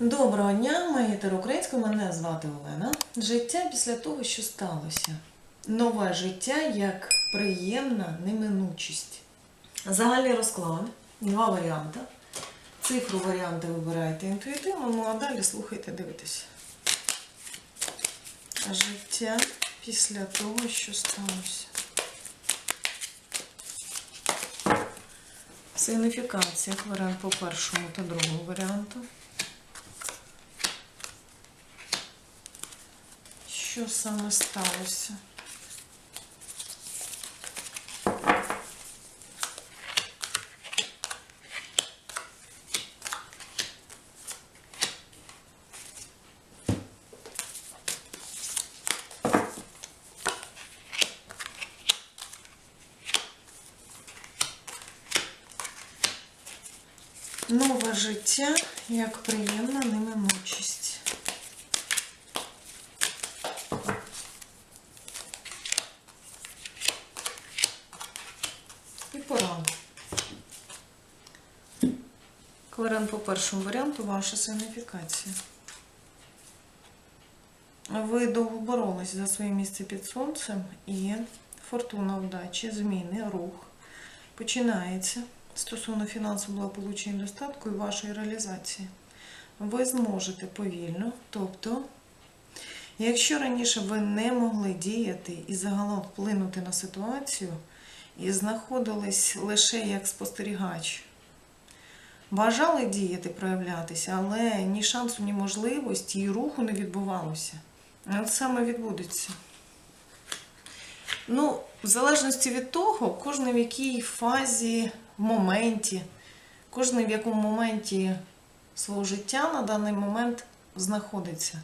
Доброго дня, магітер українською, мене звати Олена. Життя після того, що сталося. Нове життя як приємна неминучість. Загальний розклад, два варіанти. Цифру варіанти вибираєте інтуїтивно, ну а далі слухайте, дивитесь. Життя після того, що сталося. Сигніфікація варіант по першому та другому варіанту. Що саме сталося? Нове життя як приємна неминучість. І порада. Варіант по першому варіанту ваша сигніфікація. Ви довго боролись за своє місце під сонцем і фортуна вдачі, зміни, рух починається стосовно фінансового благополуччя і достатку і вашої реалізації. Ви зможете повільно, тобто, якщо раніше ви не могли діяти і загалом вплинути на ситуацію, і знаходились лише як спостерігач. Бажали діяти, проявлятися, але ні шансу, ні можливості, і руху не відбувалося. От саме відбудеться. Ну, в залежності від того, кожен в якій фазі, в моменті, кожен в якому моменті свого життя на даний момент знаходиться.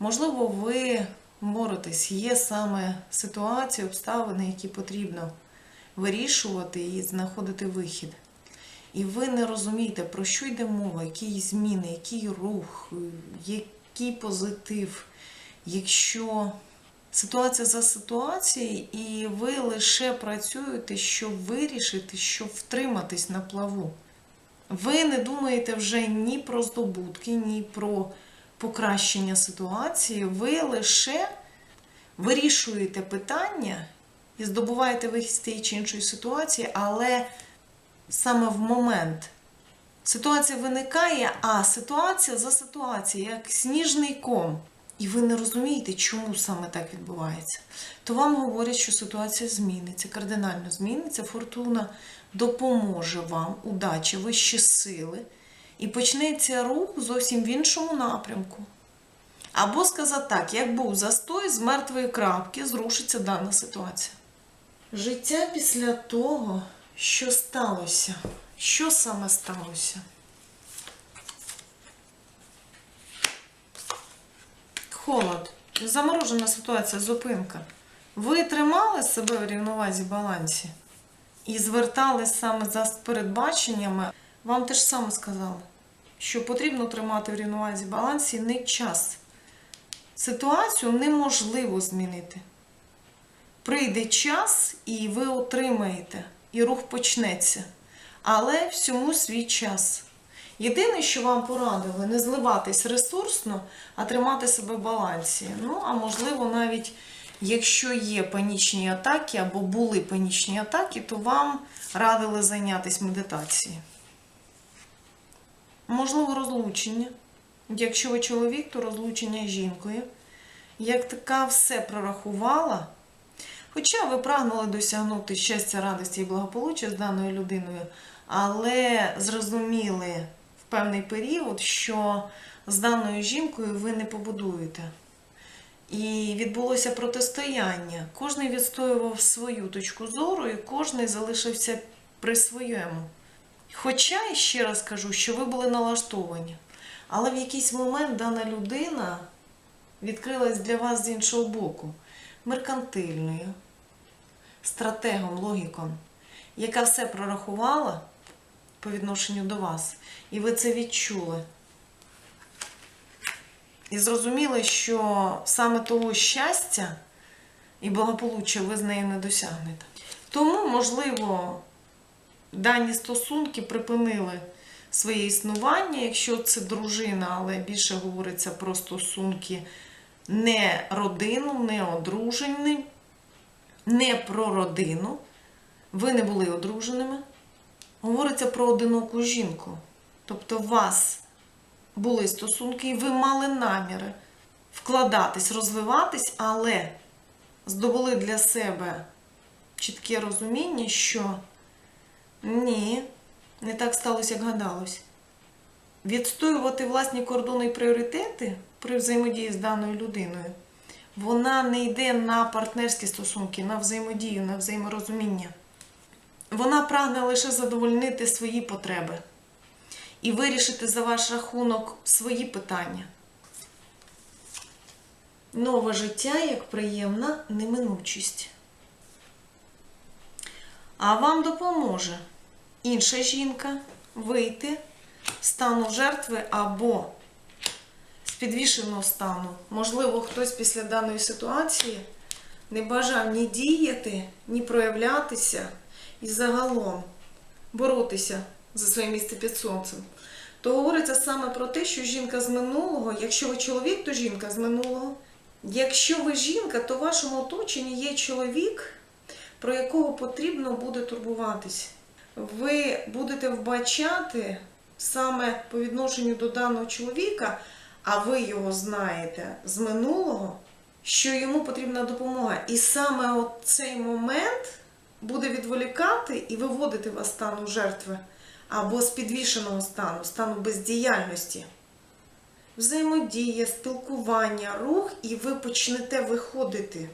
Можливо, ви боретесь, є саме ситуації, обставини, які потрібно вирішувати і знаходити вихід. І ви не розумієте, про що йде мова, які зміни, який рух, який позитив. Якщо ситуація за ситуацією, і ви лише працюєте, щоб вирішити, щоб втриматись на плаву. Ви не думаєте вже ні про здобутки, ні про покращення ситуації. Ви лише вирішуєте питання і здобуваєте вихід з тієї чи іншої ситуації, але саме в момент ситуація виникає, а ситуація за ситуацією, як сніжний ком. І ви не розумієте, чому саме так відбувається. То вам говорять, що ситуація зміниться, кардинально зміниться, фортуна допоможе вам, удача, вищі сили, і почнеться рух зовсім в іншому напрямку. Або сказати так, як був застой, з мертвої крапки зрушиться дана ситуація. Життя після того, що сталося. Що саме сталося? Холод. Заморожена ситуація, зупинка. Ви тримали себе в рівновазі балансі і звертались саме за передбаченнями. Вам те ж саме сказали, що потрібно тримати в рівновазі балансі не час. Ситуацію неможливо змінити. Прийде час, і ви отримаєте, і рух почнеться. Але всьому свій час. Єдине, що вам порадили, не зливатись ресурсно, а тримати себе в балансі. Ну, а можливо, навіть якщо є панічні атаки або були панічні атаки, то вам радили зайнятися медитацією. Можливо, розлучення. Якщо ви чоловік, то розлучення з жінкою. Як така все прорахувала, хоча ви прагнули досягнути щастя, радості і благополуччя з даною людиною, але зрозуміли в певний період, що з даною жінкою ви не побудуєте. І відбулося протистояння. Кожний відстоював свою точку зору, і кожний залишився при своєму. Хоча, ще раз кажу, що ви були налаштовані. Але в якийсь момент дана людина відкрилась для вас з іншого боку, меркантильною, стратегом, логіком, яка все прорахувала по відношенню до вас, і ви це відчули. І зрозуміли, що саме того щастя і благополуччя ви з нею не досягнете. Тому, можливо, дані стосунки припинили своє існування, якщо це дружина, але більше говориться про стосунки не родину, не одружені, не про родину. Ви не були одруженими. Говориться про одиноку жінку. Тобто, у вас були стосунки, і ви мали наміри вкладатись, розвиватись, але здобули для себе чітке розуміння, що ні, не так сталося, як гадалось. Відстоювати власні кордони і пріоритети при взаємодії з даною людиною, вона не йде на партнерські стосунки, на взаємодію, на взаєморозуміння. Вона прагне лише задовольнити свої потреби і вирішити за ваш рахунок свої питання. Нове життя як приємна неминучість. А вам допоможе інша жінка вийти з стану жертви або підвішеного стану. Можливо, хтось після даної ситуації не бажав ні діяти, ні проявлятися і загалом боротися за своє місце під сонцем. То говориться саме про те, що жінка з минулого, якщо ви чоловік, то жінка з минулого. Якщо ви жінка, то в вашому оточенні є чоловік, про якого потрібно буде турбуватись. Ви будете вбачати саме по відношенню до даного чоловіка, а ви його знаєте з минулого, що йому потрібна допомога. І саме цей момент буде відволікати і виводити вас стану жертви або з підвішеного стану, стану бездіяльності. Взаємодія, спілкування, рух, і ви почнете виходити.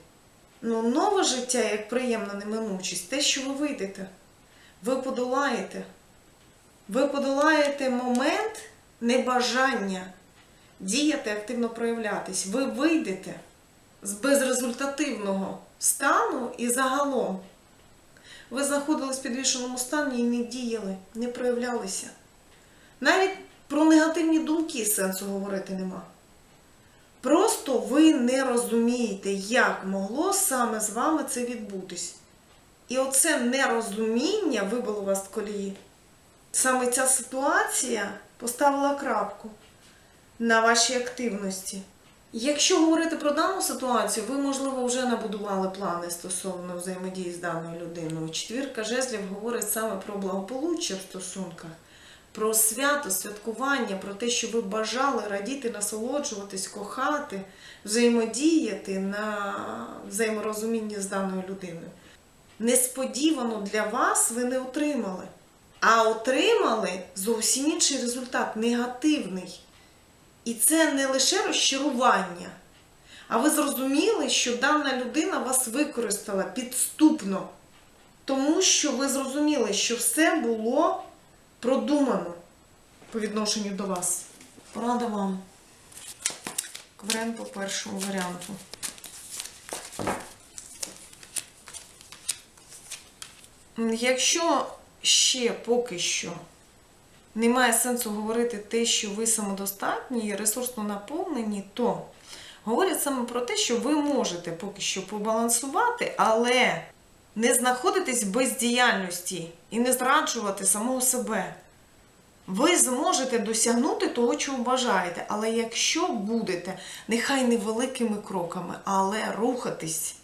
Ну, нове життя, як приємна неминучість, те, що ви вийдете, ви подолаєте. Ви подолаєте момент небажання діяти, активно проявлятись. Ви вийдете з безрезультативного стану і загалом. Ви знаходились в підвішеному стані і не діяли, не проявлялися. Навіть про негативні думки сенсу говорити нема. Просто ви не розумієте, як могло саме з вами це відбутись. І оце нерозуміння вибило вас з колії. Саме ця ситуація поставила крапку на вашій активності. Якщо говорити про дану ситуацію, ви, можливо, вже набудували плани стосовно взаємодії з даною людиною. Четвірка жезлів говорить саме про благополуччя в стосунках, про свято, святкування, про те, що ви бажали радіти, насолоджуватись, кохати, взаємодіяти на взаєморозумінні з даною людиною. Несподівано для вас ви не отримали, а отримали зовсім інший результат негативний. І це не лише розчарування, а ви зрозуміли, що дана людина вас використала підступно, тому що ви зрозуміли, що все було продумано по відношенню до вас. Порада вам. Кврен по першому варіанту. Якщо ще поки що немає сенсу говорити те, що ви самодостатні і ресурсно наповнені, то говорять саме про те, що ви можете поки що побалансувати, але не знаходитись в бездіяльності і не зраджувати самого себе. Ви зможете досягнути того, чого бажаєте, але якщо будете, нехай невеликими кроками, але рухатись.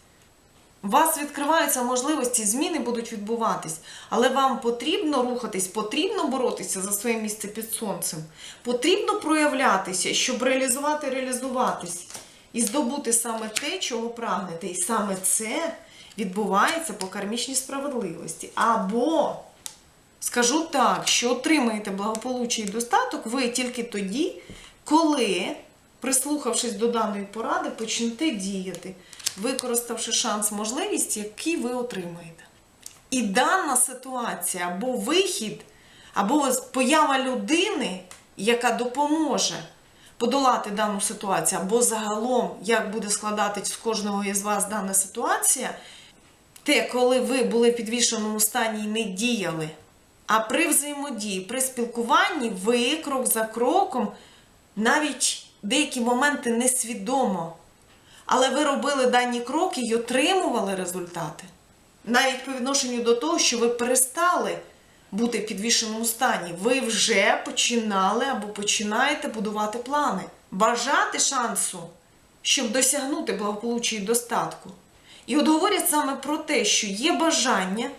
У вас відкриваються можливості, зміни будуть відбуватись, але вам потрібно рухатись, потрібно боротися за своє місце під сонцем, потрібно проявлятися, щоб реалізувати, реалізуватись і здобути саме те, чого прагнете. І саме це відбувається по кармічній справедливості. Або, скажу так, що отримаєте благополуччя і достаток ви тільки тоді, коли, прислухавшись до даної поради, почнете діяти використавши шанс, можливість, який ви отримаєте. І дана ситуація або вихід, або поява людини, яка допоможе подолати дану ситуацію, або загалом, як буде складатись з кожного із вас дана ситуація, те, коли ви були в підвішеному стані і не діяли. А при взаємодії, при спілкуванні, ви крок за кроком, навіть деякі моменти несвідомо але ви робили дані кроки і отримували результати. Навіть по відношенню до того, що ви перестали бути в підвішеному стані. Ви вже починали або починаєте будувати плани. Бажати шансу, щоб досягнути благополуччя і достатку. І от говорять саме про те, що є бажання,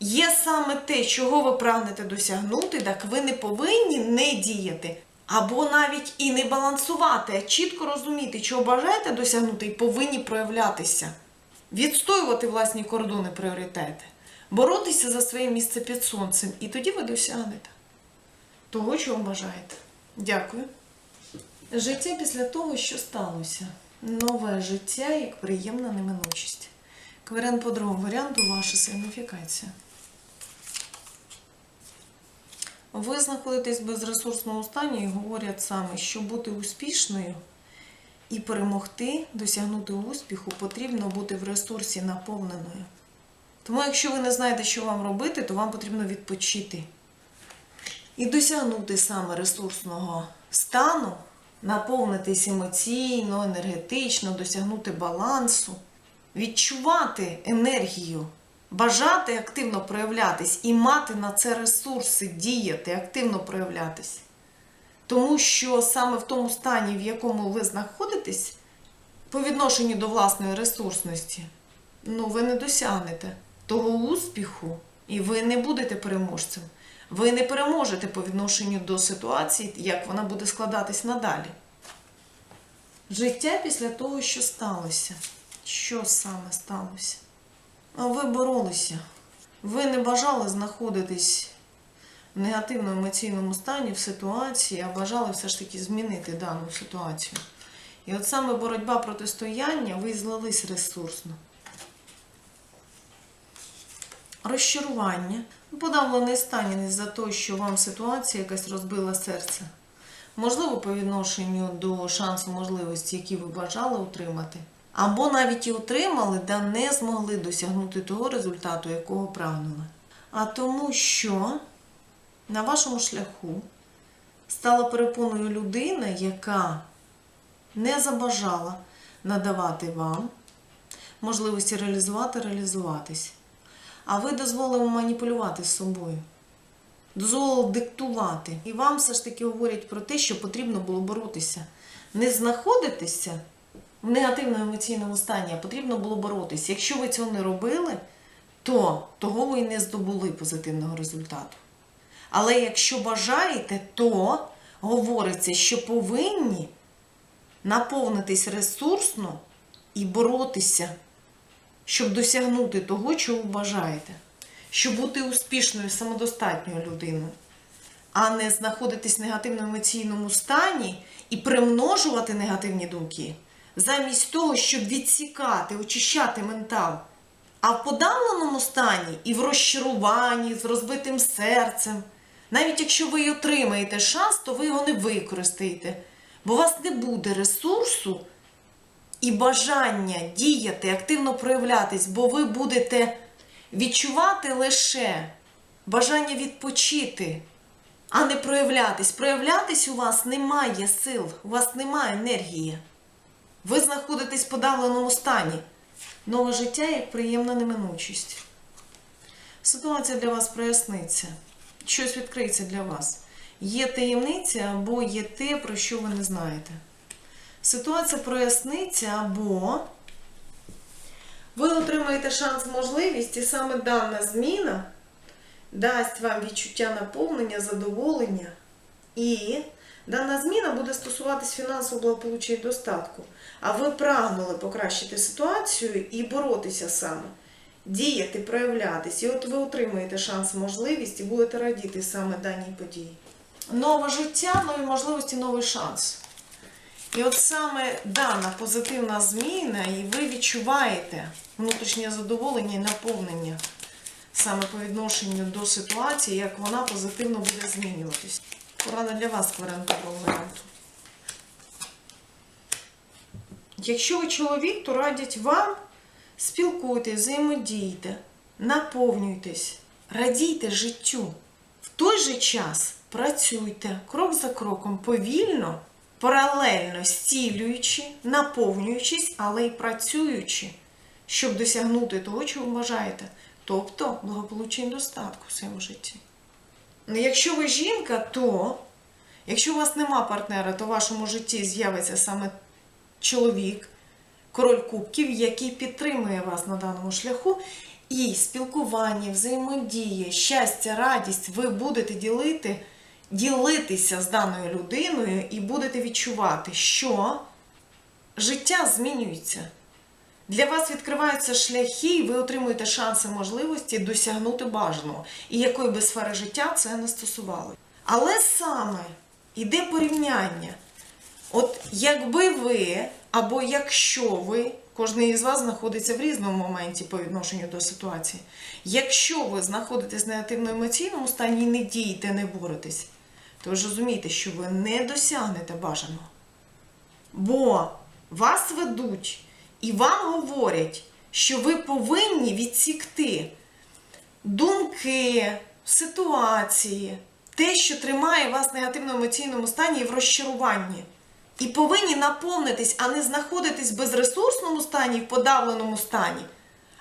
є саме те, чого ви прагнете досягнути, так ви не повинні не діяти. Або навіть і не балансувати, а чітко розуміти, чого бажаєте досягнути, і повинні проявлятися, відстоювати власні кордони, пріоритети, боротися за своє місце під сонцем, і тоді ви досягнете того, чого бажаєте. Дякую. Життя після того, що сталося. Нове життя як приємна неминучість. Кваріант по другому варіанту ваша сигніфікація. Ви знаходитесь в безресурсному стані і говорять саме, що бути успішною і перемогти, досягнути успіху, потрібно бути в ресурсі наповненою. Тому, якщо ви не знаєте, що вам робити, то вам потрібно відпочити і досягнути саме ресурсного стану, наповнитись емоційно, енергетично, досягнути балансу, відчувати енергію, бажати активно проявлятись і мати на це ресурси, діяти, активно проявлятись. Тому що саме в тому стані, в якому ви знаходитесь, по відношенню до власної ресурсності, ну, ви не досягнете того успіху, і ви не будете переможцем. Ви не переможете по відношенню до ситуації, як вона буде складатись надалі. Життя після того, що сталося. Що саме сталося? Ви боролися. Ви не бажали знаходитись в негативному емоційному стані в ситуації, а бажали все ж таки змінити дану ситуацію. І от саме боротьба протистояння, ви злились ресурсно. Розчарування, подавлений стан за те, що вам ситуація якась розбила серце. Можливо, по відношенню до шансу можливості, які ви бажали отримати. Або навіть і отримали, да не змогли досягнути того результату, якого прагнули. А тому, що на вашому шляху стала перепоною людина, яка не забажала надавати вам можливості реалізувати, реалізуватись. А ви дозволили маніпулювати з собою, дозволили диктувати. І вам все ж таки говорять про те, що потрібно було боротися. Не знаходитися в негативному емоційному стані, а потрібно було боротися. Якщо ви цього не робили, то того ви і не здобули позитивного результату. Але якщо бажаєте, то говориться, що повинні наповнитись ресурсно і боротися, щоб досягнути того, чого бажаєте, щоб бути успішною, самодостатньою людиною, а не знаходитись в негативному емоційному стані і примножувати негативні думки, замість того, щоб відсікати, очищати ментал. А в подавленому стані і в розчаруванні, з розбитим серцем, навіть якщо ви отримаєте шанс, то ви його не використаєте, бо у вас не буде ресурсу і бажання діяти, активно проявлятись, бо ви будете відчувати лише бажання відпочити, а не проявлятись. Проявлятись у вас немає сил, у вас немає енергії. Ви знаходитесь в подавленому стані. Нове життя як приємна неминучість. Ситуація для вас проясниться. Щось відкриється для вас. Є таємниця або є те, про що ви не знаєте. Ситуація проясниться або ви отримаєте шанс, можливість, і саме дана зміна дасть вам відчуття наповнення, задоволення. І дана зміна буде стосуватись фінансового благополуччя і достатку. А ви прагнули покращити ситуацію і боротися саме, діяти, проявлятись. І от ви отримаєте шанс, можливість і будете радіти саме даній події. Нове життя, нові можливості, новий шанс. І от саме дана позитивна зміна, і ви відчуваєте внутрішнє задоволення і наповнення саме по відношенню до ситуації, як вона позитивно буде змінюватись. Порада для вас, кваріантового варіанту. Якщо ви чоловік, то радять вам спілкуйтесь, взаємодійте, наповнюйтесь, радійте життю. В той же час працюйте крок за кроком, повільно, паралельно зцілюючи, наповнюючись, але й працюючи, щоб досягнути того, чого бажаєте. тобто благополуччя і достатку в своєму житті. Ну, Якщо ви жінка, то якщо у вас нема партнера, то в вашому житті з'явиться саме чоловік, король кубків, який підтримує вас на даному шляху. І спілкування, взаємодія, щастя, радість ви будете ділити, ділитися з даною людиною і будете відчувати, що життя змінюється. Для вас відкриваються шляхи, і ви отримуєте шанси можливості досягнути бажаного. І якої би сфери життя це не стосувало. Але саме іде порівняння. От якби ви, або якщо ви, кожен із вас знаходиться в різному моменті по відношенню до ситуації, якщо ви знаходитесь в негативно-емоційному стані і не дієте, не боретесь, то ви ж розумієте, що ви не досягнете бажаного. Бо вас ведуть і вам говорять, що ви повинні відсікти думки, ситуації, те, що тримає вас в негативно-емоційному стані і в розчаруванні. І повинні наповнитись, а не знаходитись в безресурсному стані, в подавленому стані.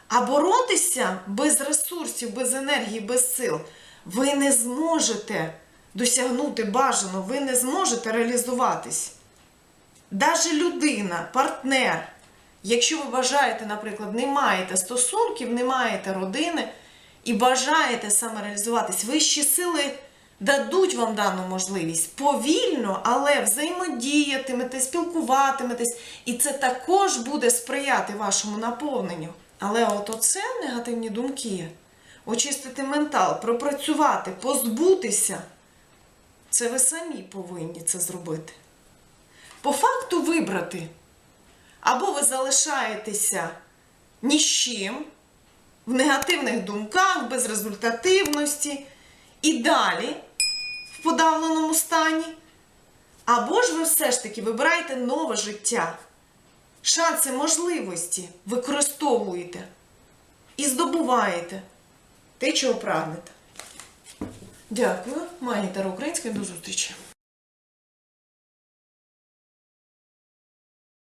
А боротися без ресурсів, без енергії, без сил ви не зможете досягнути бажаного, ви не зможете реалізуватись. Даже людина, партнер, якщо ви бажаєте, наприклад, не маєте стосунків, не маєте родини і бажаєте самореалізуватись, вищі сили дадуть вам дану можливість повільно, але взаємодіятимете, спілкуватиметесь, і це також буде сприяти вашому наповненню. Але от оце негативні думки, очистити ментал, пропрацювати, позбутися, це ви самі повинні це зробити по факту вибрати. Або ви залишаєтеся ні з чим, в негативних думках, безрезультативності і далі в подавленому стані. Або ж ви все ж таки вибираєте нове життя, шанси, можливості використовуєте і здобуваєте те, чого прагнете. Дякую. Маніта Українська. До зустрічі.